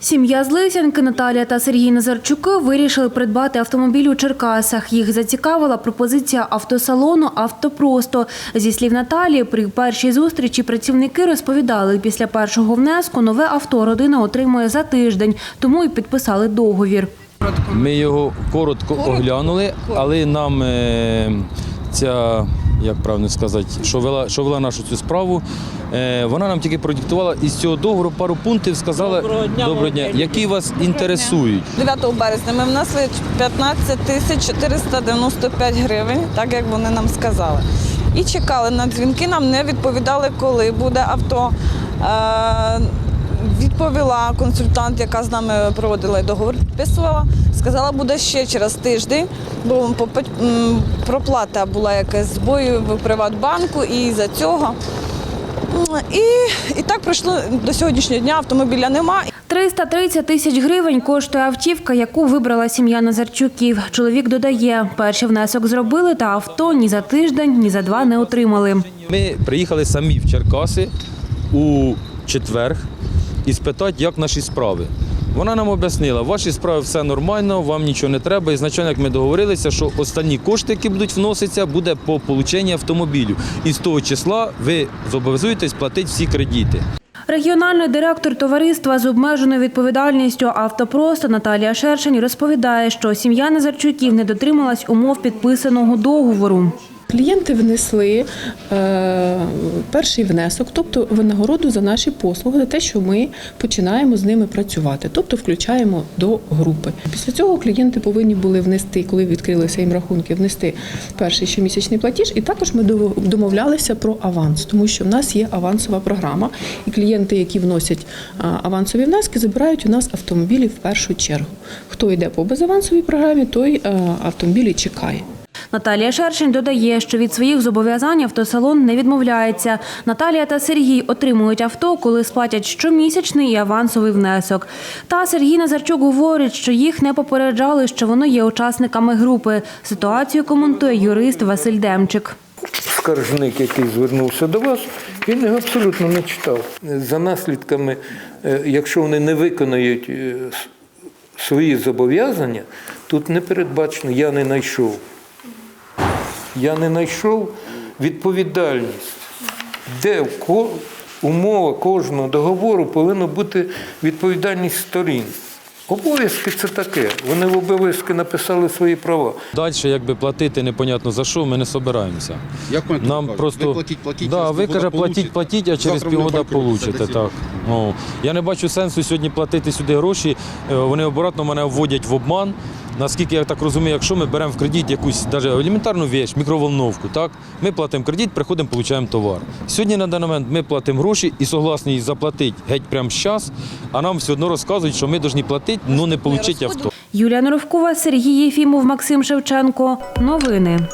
Сім'я з Лисянки Наталія та Сергій Назарчуки вирішили придбати автомобіль у Черкасах. Їх зацікавила пропозиція автосалону «Автопросто». Зі слів Наталії, при першій зустрічі працівники розповідали, після першого внеску нове авто родина отримує за тиждень, тому і підписали договір. Ми його коротко оглянули, але нам е, ця, як правильно сказати, що вела, що вела нашу цю справу, е, вона нам тільки продиктувала із цього договору пару пунктів, сказала доброго дня, які вас інтересують. 9 березня ми внесли 15 тисяч 495 гривень, так як вони нам сказали. І чекали на дзвінки, нам не відповідали, коли буде авто. Е, відповіла консультант, яка з нами проводила і договор, підписувала. Сказала, буде ще через тиждень, бо проплата була якась збою в Приватбанку, і за цього. І, і так пройшло до сьогоднішнього дня, автомобіля нема. 330 тисяч гривень коштує автівка, яку вибрала сім'я Назарчуків. Чоловік додає, перший внесок зробили, та авто ні за тиждень, ні за два не отримали. Ми приїхали самі в Черкаси у четвер і спитати, як наші справи. Вона нам об'яснила, ваші справи все нормально, вам нічого не треба. І значально, як ми договорилися, що останні кошти, які будуть вноситися, буде по полученні автомобілю. І з того числа ви зобов'язуєтесь платити всі кредити. Регіональний директор товариства з обмеженою відповідальністю «Автопросто» Наталія Шершень розповідає, що сім'я Назарчуків не дотрималась умов підписаного договору. Клієнти внесли е, перший внесок, тобто винагороду за наші послуги, за те, що ми починаємо з ними працювати, тобто включаємо до групи. Після цього клієнти повинні були внести, коли відкрилися їм рахунки, внести перший щомісячний платіж, і також ми домовлялися про аванс, тому що в нас є авансова програма, і клієнти, які вносять авансові внески, забирають у нас автомобілі в першу чергу. Хто йде по безавансовій програмі, той е, автомобілі чекає. Наталія Шершень додає, що від своїх зобов'язань автосалон не відмовляється. Наталія та Сергій отримують авто, коли сплатять щомісячний і авансовий внесок. Та Сергій Назарчук говорить, що їх не попереджали, що вони є учасниками групи. Ситуацію коментує юрист Василь Демчик. скаржник, який звернувся до вас, він його абсолютно не читав. За наслідками, е, якщо вони не виконають е, свої зобов'язання, тут не передбачено, я не знайшов. Я не знайшов відповідальність, де умова кожного договору повинна бути відповідальність сторін. Обов'язки це таке. Вони в обов'язки написали свої права. Далі, якби платити непонятно за що, ми не собираємося. Як вони Нам кажуть? просто ви платіть, платіть, да, ви каже, платіть, платіть, а через півгода получите. Так. Ну, я не бачу сенсу сьогодні платити сюди гроші. Е, Вони обратно мене вводять в обман. Наскільки я так розумію, якщо ми беремо в кредит якусь навіть елементарну віч, мікроволновку, так ми платимо кредит, приходимо, получаємо товар. Сьогодні на даний момент ми платимо гроші і согласні їх заплатити геть прямо зараз, а нам все одно розказують, що ми повинні платити, але не отримати авто. Юлія Норовкова, Сергій Єфімов, Максим Шевченко. Новини.